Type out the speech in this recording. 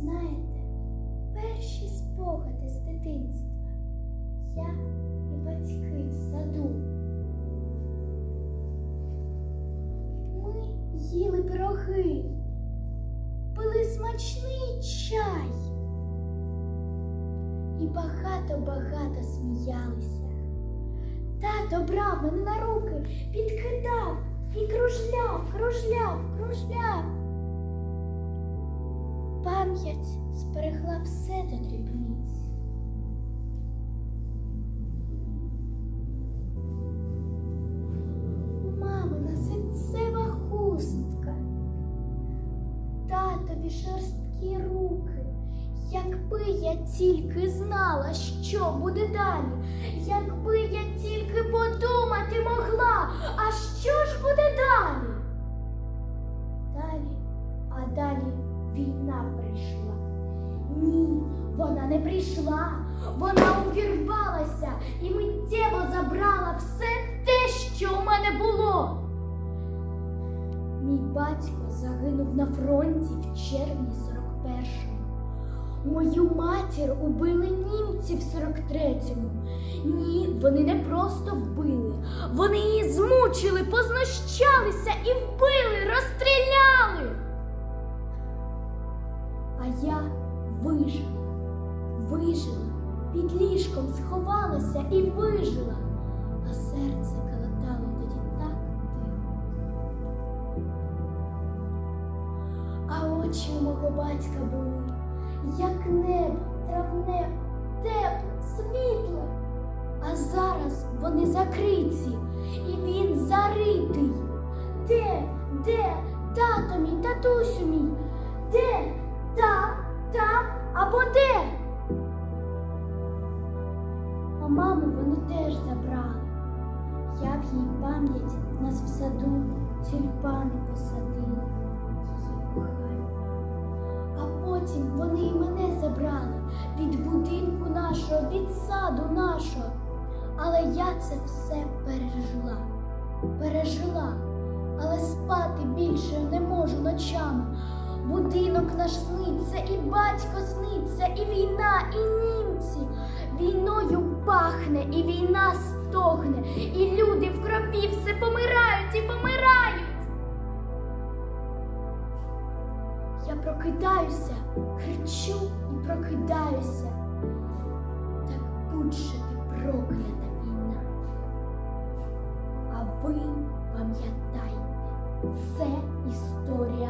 Знаєте, перші спогади з дитинства. Я і батьки в саду. Ми їли пироги, пили смачний чай і багато-багато сміялися. Тато брав мене на руки, підкидав і кружляв, кружляв, кружляв. Пам'ять зберегла все до дрібниць. Мамина синцева хустка, татові шерсткі руки. Якби я тільки знала, що буде далі, якби я тільки подумати могла, а що ж буде? Далі, прийшла. Ні, вона не прийшла, вона увірвалася і миттєво забрала все те, що у мене було. Мій батько загинув на фронті в червні 41-го. Мою матір убили німці в 43-му. Ні, вони не просто вбили. Вони її змучили, познущалися і вбили, вижила, під ліжком сховалася і вижила, а серце калатало тоді так тихо. А очі мого батька були, як небо, травне, тепле, світле. А зараз вони закриті, і він заритий. Де, де, тато мій, татусю мій? Де? Там, там або де? А маму вони теж забрали. Я в її пам'ять нас в саду тюльпани посадила, її кохаю. А потім вони і мене забрали від будинку нашого, від саду нашого. Але я це все пережила, пережила, але спати більше не можу ночами. Будинок наш сниться, і батько сниться, і війна, і німці. Пахне, і війна стогне, і люди в крові все помирають і помирають. Я прокидаюся, кричу і прокидаюся. Так будь-що ти проклята війна. А ви пам'ятайте, це історія